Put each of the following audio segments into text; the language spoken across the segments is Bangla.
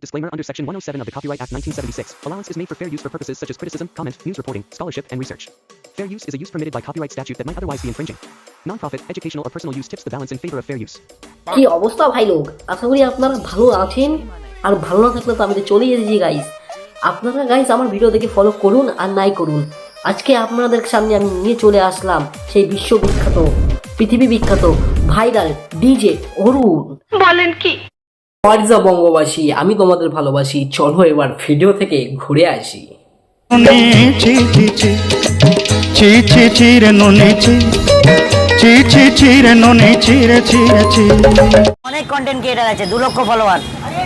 Disclaimer under Section 107 of the Copyright Act 1976. Allowance is made for fair use for purposes such as criticism, comment, news reporting, scholarship, and research. Fair use is a use permitted by copyright statute that might otherwise be infringing. Nonprofit, educational, or personal use tips the balance in favor of fair use. কি অবস্থা ভাই লোক আশা করি আপনারা ভালো আছেন আর ভালো না থাকলে তো আমি তো চলে এসেছি গাইস আপনারা গাইস আমার ভিডিও দেখে ফলো করুন আর নাই করুন আজকে আপনাদের সামনে আমি নিয়ে চলে আসলাম সেই বিশ্ববিখ্যাত পৃথিবী বিখ্যাত ভাইরাল ডিজে অরুণ বলেন কি হোয়াটসঅ্যাপ বঙ্গবাসী আমি তোমাদের ভালোবাসি। চলো এবার ভিডিও থেকে ঘুরে আসি। অনেক কন্টেন্ট ক্রিয়েটার আছে দু লক্ষ ফলোয়ার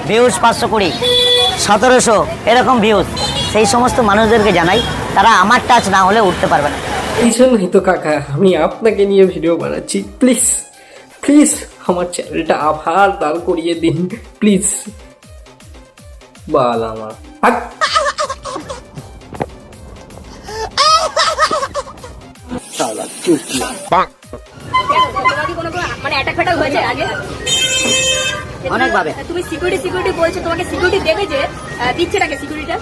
ভিউজ পাঁচশো কুড়ি সতেরোশো এরকম ভিউজ সেই সমস্ত মানুষদেরকে জানাই তারা আমার টাচ না হলে উঠতে পারবে না। এই জন্যই তো কাকা আমি আপনাকে নিয়ে ভিডিও বানাচ্ছি প্লিজ প্লিজ আমার চ্যানেলটা আবার দাঁড় করিয়ে দিন প্লিজ। বাল আমার। মানে অ্যাটাক ফ্যাটাক হয়েছে আগে। অনেকভাবে। তুমি সিকিউরিটি সিকিউরিটি বলছো তোমাকে সিকিউরিটি দেবে যে আহ, দিচ্ছেটাকে সিকিউরিটিটা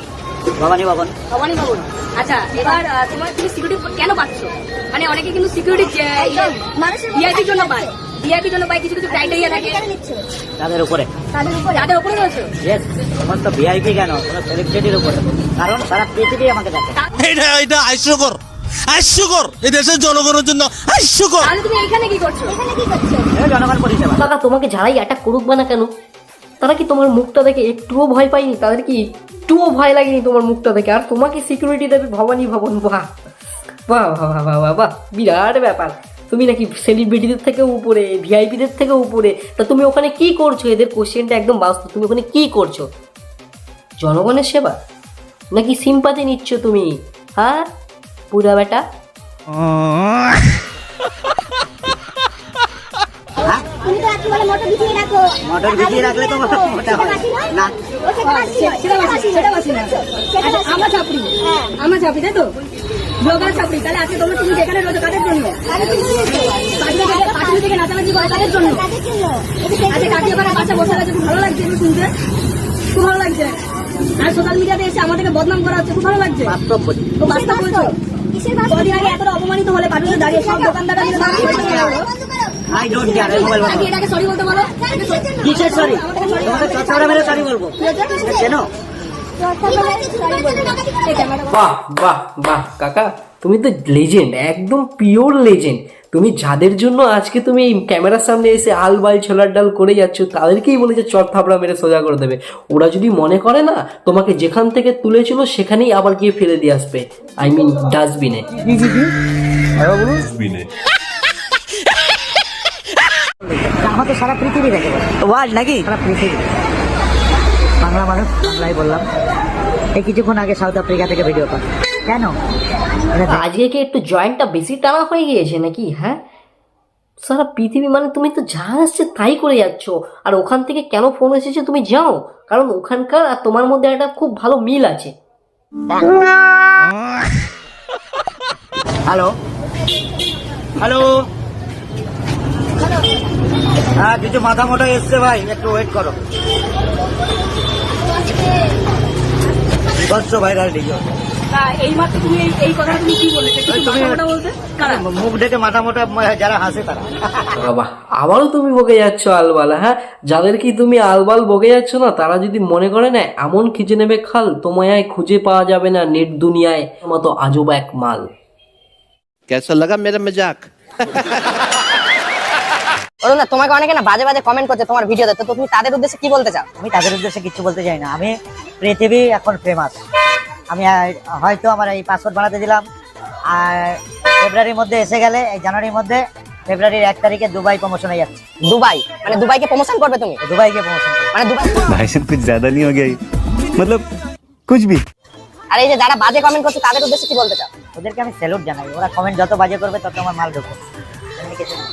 ভবানী ভবন। আচ্ছা এবার তোমার তুমি সিকিউরিটি কেন পাচ্ছ? মানে অনেকে কিন্তু সিকিউরিটি ভিআইপির জন্য পায়। ভিআইপির জন্য পায় কিছু কিছু ক্রাইটেরিয়া থাকে। তাদের উপরে। তাদের উপর যাদের উপরে রয়েছে। সমস্ত ভিআইপি কেন? কোনো সেলিব্রিটির উপরে। কারণ সারা পৃথিবী আমাকে দেখে। এটা এটা হাস্যকর। হাস্যকর। এই দেশের জনগণের জন্য হাস্যকর। তাহলে তুমি এখানে কি করছ? এখানে কি করছ? এটা জনগণ পরিষেবা। কাকা তোমাকে যারাই অ্যাটাক করুক বা না কেন তারা কি তোমার মুখটা দেখে একটুও ভয় পায়নি? তাদের কি একটুও ভয় লাগেনি তোমার মুখটা দেখে? আর তোমাকে সিকিউরিটি দেবে ভবানী ভবন? বাহ বাহ বাহ বাহ বাহ বাহ। বিরাট ব্যাপার। তুমি নাকি সেলিব্রিটিদের থেকে উপরে ভিআইপিদের থেকে উপরে? তা তুমি ওখানে কি করছ? এদের কোশ্চেনটা একদম বাস্তব। তুমি ওখানে কি করছ? জনগণের সেবা? নাকি সিম্পাতি নিচ্ছ তুমি? হ্যাঁ? পুরা বেটা? মোটর ভিজিয়ে রাখলে তো মোটা হয়। না। সেটা বাসি সেটা বাসি না আচ্ছা, আমরা চাপড়ি আমরা চাপড়ি তাই তো? ব্লগার চাপড়ি তাহলে আজকে তোমরা তুমি যেখানে কাদের জন্য? জন্য। বাসা বসে আছে খুব ভালো লাগছে এগুলো শুনতে। খুব ভালো লাগছে। আর সোশ্যাল মিডিয়াতে এসে আমাদেরকে বদনাম করা হচ্ছে খুব ভালো লাগছে। বাস্তব বাস্তব কদিন আগে এতটা অপমানিত হলে পাটুলে দাঁড়িয়ে সব দোকানদাররা মিলে দাঁড়িয়ে বলতে পারল। আই ডোন্ট কেয়ার মোবাইল আগে এটাকে সরি বলতে বলো কিসের সরি তোমাকে চচড়া মেরে সরি বলব। কেন? বাহ বাহ বাহ কাকা তুমি তো লেজেন্ড একদম পিওর লেজেন্ড তুমি যাদের জন্য আজকে তুমি এই ক্যামেরার সামনে এসে আলবাল ছোলার ডাল করে যাচ্ছ তাদেরকেই বলেছে চট থাপড়া মেরে সোজা করে দেবে। ওরা যদি মনে করে না তোমাকে যেখান থেকে তুলেছিল সেখানেই আবার গিয়ে ফেলে দিয়ে আসবে। আই মিন ডাস্টবিনে আমাকে সারা পৃথিবী দেখে ওয়ার্ল্ড নাকি? সারা পৃথিবী। বাংলা মানুষ বাংলাই বললাম। এই কিছুক্ষণ আগে সাউথ আফ্রিকা থেকে ভিডিও কল কেন? আজকে কি একটু জয়েন্টটা বেশি টানা হয়ে গিয়েছে নাকি হ্যাঁ? সারা পৃথিবী মানে তুমি তো যা আসছে তাই করে যাচ্ছ। আর ওখান থেকে কেন ফোন এসেছে তুমি জানো? কারণ ওখানকার আর তোমার মধ্যে একটা খুব ভালো মিল আছে। হ্যালো হ্যালো হ্যাঁ কিছু মাথা মোটা এসছে ভাই একটু ওয়েট করো। বিভৎস ভাইরাল মুখ মাথা যারা হাসে তারা। আবারও তুমি বকে আলবাল হ্যাঁ? যাদের কি তুমি আলবাল বকে যাচ্ছ না তারা যদি মনে করে না এমন খিজে নেবে খাল তোমায় খুঁজে পাওয়া যাবে না নেট দুনিয়ায় মতো আজব এক মাল। কেসা লাগা মেরা মেজাক? অরুণ দা, তোমাকে অনেকে না বাজে বাজে কমেন্ট করছে তোমার ভিডিওতে তো তুমি তাদের উদ্দেশ্যে কি বলতে চাও আমি তাদের উদ্দেশ্যে কিছু বলতে চাই না আমি পৃথিবী এখন ফেমাস আমি আহ, হয়তো আমার এই পাসপোর্ট বানাতে দিলাম আর ফেব্রুয়ারির মধ্যে এসে গেলে এই জানুয়ারির মধ্যে ফেব্রুয়ারির এক তারিখে দুবাই প্রমোশনে যাচ্ছে দুবাই মানে দুবাইকে প্রমোশন করবে তুমি দুবাই গিয়ে প্রমোশন মানে দুবাই भाई साहब कुछ ज्यादा नहीं हो गया ये? मतलब कुछ भी আর এই যে যারা বাজে কমেন্ট করছে তাদের উদ্দেশ্যে কি বলতে চাও ওদেরকে আমি স্যালুট জানাই ওরা কমেন্ট যত বাজে করবে তত আমার মাল ঢুকবে এমনি কিছু না।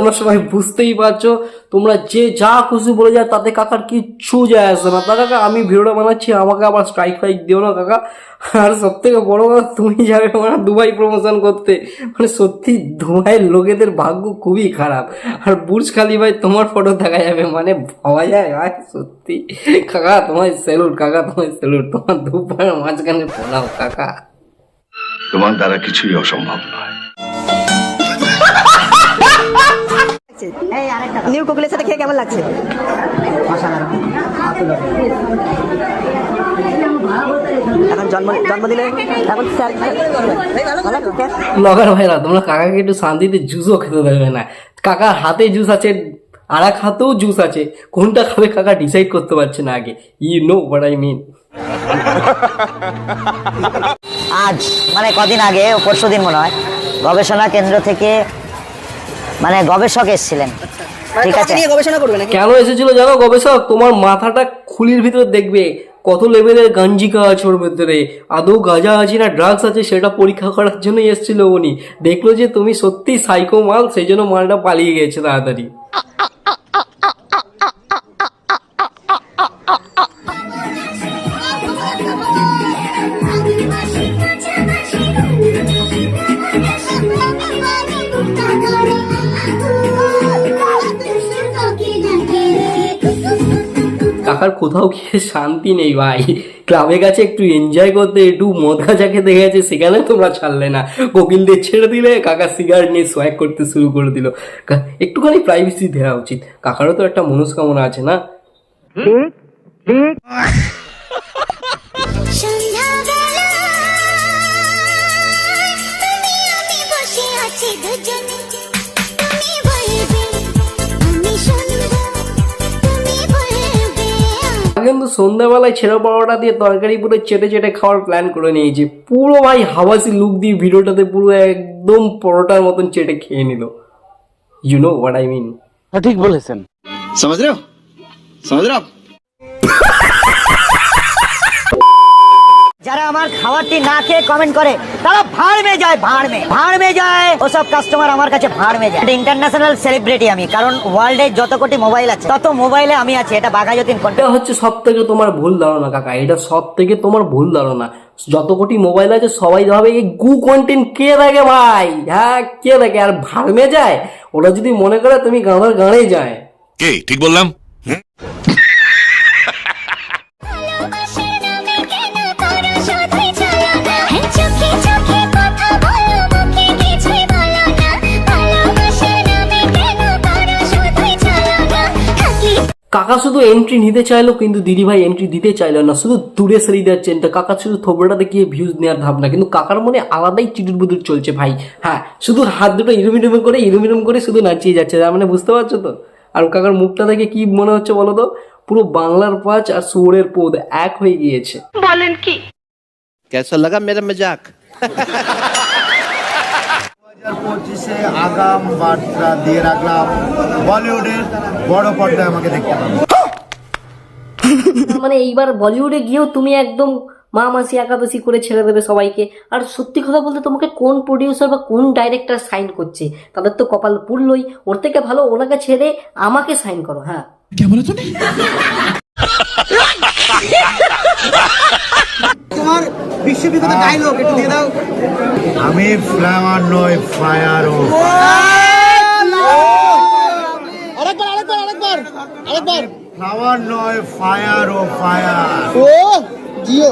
তোমরা সবাই বুঝতেই পারছ, তোমরা যে যা খুশি বলে যায় তাতে কাকার কিচ্ছু যায় আসে না। তা কাকা, আমি ভিডিওটা বানাচ্ছি, আমাকে আবার স্ট্রাইক ফাইক দিও না কাকা। আর সব থেকে বড় কথা, তুমি যাবে মানে দুবাই প্রমোশন করতে। মানে সত্যি দুবাইয়ের লোকেদের ভাগ্য খুবই খারাপ। আর বুর্জ খালি ভাই তোমার ফটো দেখা যাবে মানে ভাবা যায়, ভাই, সত্যি। কাকা, তোমার স্যালুট কাকা, তোমার স্যালুট তোমার দুপায়ের মাঝখানে পড়াও কাকা। তোমার দ্বারা কিছুই অসম্ভব নয়। এই আরেকটা নিউ কোকিলের সাথে খেয়ে কেমন লাগছে? এখন জন্ম জন্মদিনে এখন স্যার ভাইরা তোমরা কাকাকে একটু শান্তিতে জুসও খেতে দেবে না। কাকার হাতে জুস আছে আর এক হাতেও জুস আছে। কোনটা খাবে কাকা ডিসাইড করতে পারছে না আগে। You know what I mean আজ মানে কদিন আগে পরশু দিন মনে হয় গবেষণা কেন্দ্র থেকে মানে গবেষক এসেছিলেন ঠিক আছে নিয়ে গবেষণা করবে নাকি কেন এসেছিল জানো গবেষক তোমার মাথাটা খুলির ভিতরে দেখবে কত লেভেলের গাঞ্জিকা আছে ওর ভেতরে আদৌ গাঁজা আছে না ড্রাগস আছে সেটা পরীক্ষা করার জন্যই এসেছিল উনি দেখল যে তুমি সত্যি সাইকো মাল সেই জন্য মালটা পালিয়ে গেছে তাড়াতাড়ি কাকার কোথাও গিয়ে শান্তি নেই ভাই। ক্লাবে গেছে, একটু এনজয় করতে, একটু মদ গাঁজা খেতে গেছে, সেখানে তোমরা ছাড়লে না। কোকিলদের ছেড়ে দিলে, কাকা সিগারেট নিয়ে সোয়াগ করতে শুরু করে দিল। একটুখানি প্রাইভেসি দেওয়া উচিত। কাকারও তো একটা মনস্কামনা আছে না? তুমি কিন্তু সন্ধ্যাবেলায় ছেলে পরোটা দিয়ে তরকারি পুরো চেটে চেটে খাওয়ার প্ল্যান করে নিয়েছি। পুরো ভাই হাওয়াসি লুক দিয়ে ভিডিওটাতে পুরো একদম পরোটার মতন চেটে খেয়ে নিল। You know what I mean ঠিক বলেছেন। সমাজ রাও সমাজ যারা আমার খাবারটি না খেয়ে কমেন্ট করে তারা ভাড় মে যায় ভাড় মে ভাড় মে যায় ওসব কাস্টমার আমার কাছে ভাড় মে যায় ইন্টারন্যাশনাল সেলিব্রিটি আমি কারণ ওয়ার্ল্ডে যত কোটি মোবাইল আছে তত মোবাইলে আমি আছি এটা বাঘাযতীন এটা হচ্ছে সব থেকে তোমার ভুল ধারণা কাকা। এটা সব থেকে তোমার ভুল ধারণা। যত কোটি মোবাইল আছে সবাই ভাবে এই গু কন্টেন্ট কে দেখে ভাই? হ্যাঁ কে দেখে? আর ভাড়মে যায়? ওরা যদি মনে করে তুমি গাঁদার গানে যায়। কে? ঠিক বললাম? কাকা শুধু এন্ট্রি নিতে চাইলো কিন্তু দিদিভাই এন্ট্রি দিতে চাইলো না। শুধু দূরে সেরে দেওয়ার চেনটা কাকা শুধু থোবড়াতে গিয়ে ভিউজ নেওয়ার ভাবনা কিন্তু কাকার মনে আলাদাই চিটুট বুদুর চলছে ভাই। হ্যাঁ শুধু হাত দুটো ইরুমিরুম করে ইরুমিরুম করে শুধু নাচিয়ে যাচ্ছে। তার মানে বুঝতে পারছ তো? আর কাকার মুখটা দেখে কি মনে হচ্ছে বলো তো? পুরো বাংলার পাঁচ আর সুরের পোদ এক হয়ে গিয়েছে। বলেন কি? কেসা লাগা মেরা মজাক পঁচিশে আগাম বার্তা দিয়ে রাখলাম। বলিউডের বড় পর্দায় আমাকে দেখতে মানে এইবার বলিউডে গিয়েও তুমি একদম মা মাসি একাদশী করে ছেড়ে দেবে সবাইকে। আর সত্যি কথা বলতে তোমাকে কোন প্রডিউসার বা কোন ডাইরেক্টর সাইন করছে? তাদের তো কপাল পুরলই। ওর থেকে ভালো ওনাকে ছেড়ে আমাকে সাইন করো হ্যাঁ। আমি ফ্লাওয়ার নয় ফায়ার ও। ফ্লাওয়ার নয় ফায়ার ও ফায়ার।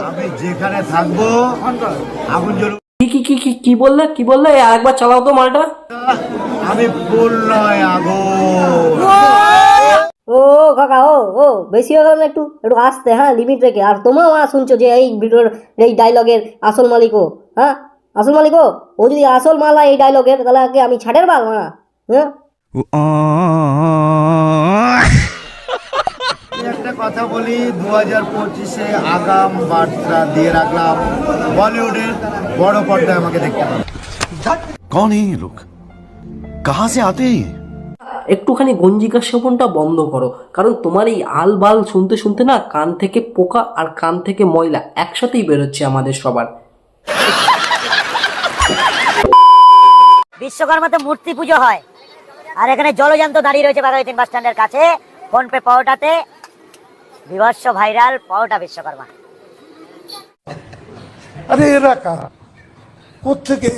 আমি যেখানে থাকব আগুন জ্বলবে কি কি কি কি কি বললে? কি বললে? আরেকবার চালাও তো মালটা। আমি ফুল নয় আগুন। ও কাকা ও ও বেশি হয়ে গেল না একটু একটু আসতে হ্যাঁ লিমিট রেখে আর তোমরাও মা শুনছো যে এই ভিডিওর এই ডায়লগের আসল মালিক ও হ্যাঁ আসল মালিক ও ও যদি আসল মালা এই ডায়লগের তাহলে আগে আমি ছাড়ের বাল মা হ্যাঁ আমি একটা কথা বলি দু হাজার পঁচিশে আগাম বার্তা দিয়ে রাখলাম বলিউডের বড় পর্দায় আমাকে দেখতে পাবেন कौन है ये लोग कहाँ से आते हैं ये একটুখানি গঞ্জিকা সেবনটা বন্ধ করো। কারণ তোমার এই আল বাল শুনতে শুনতে না কান থেকে পোকা আর কান থেকে ময়লা একসাথেই বেরোচ্ছে আমাদের সবার। বিশ্বকর্মাতে মূর্তি পুজো হয়। আর এখানে জলজান্ত দাঁড়িয়ে রয়েছে বাঘাই তিন বাস স্ট্যান্ডের কাছে। ফোন পে পাওয়াটাতে বিভৎস ভাইরাল পাওয়াটা বিশ্বকর্মা। আরে এরা কোথেকে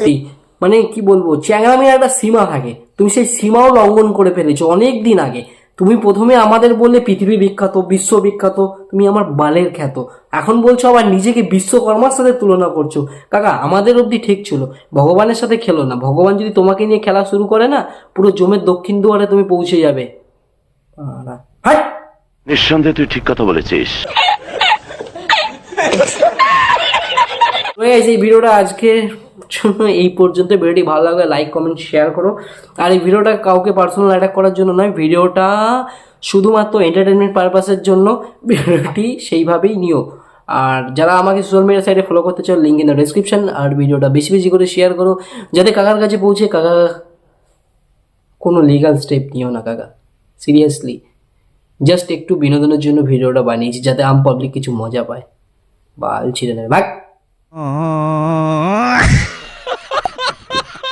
মানে কি বলব চ্যাংরামির একটা সীমা থাকে। তুমি সেই সীমাও লঙ্ঘন করে ফেলেছো অনেক দিন আগে। তুমি প্রথমে আমাদের বললে পৃথিবী বিখ্যাত, বিশ্ব বিখ্যাত, তুমি আমার বালের খ্যাত। এখন বলছো আবার নিজেকে বিশ্বকর্মার সাথে তুলনা করছ। কাকা, আমাদের অবধি ঠিক ছিল। ভগবানের সাথে খেলো না। ভগবান যদি তোমাকে নিয়ে খেলা শুরু করে না, পুরো জমের দক্ষিণ দুয়ারে তুমি পৌঁছে যাবে! নিঃসন্দেহে তুই ঠিক কথা বলেছিস। এই ভিডিওটা আজকে এই পর্যন্ত। ভিডিওটি ভালো লাগলে লাইক কমেন্ট শেয়ার করো। আর এই ভিডিওটা কাউকে পার্সোনাল অ্যাটাক করার জন্য নয়, ভিডিওটা শুধুমাত্র এন্টারটেনমেন্ট পারপাসের জন্য ভিডিওটি সেইভাবেই নিও। আর যারা আমাকে সোশ্যাল মিডিয়া সাইটে ফলো করতে চাও লিঙ্ক ইন দ্য ডিসক্রিপশন আর ভিডিওটা বেশি বেশি করে শেয়ার করো। যাতে কাকার কাছে পৌঁছে কাকা কোনো লিগাল স্টেপ নিও না কাকা। সিরিয়াসলি জাস্ট একটু বিনোদনের জন্য ভিডিওটা বানিয়েছি, যাতে আম পাবলিক কিছু মজা পায়। বাল ছিঁড়ে নেবে। ভাগ 嗯.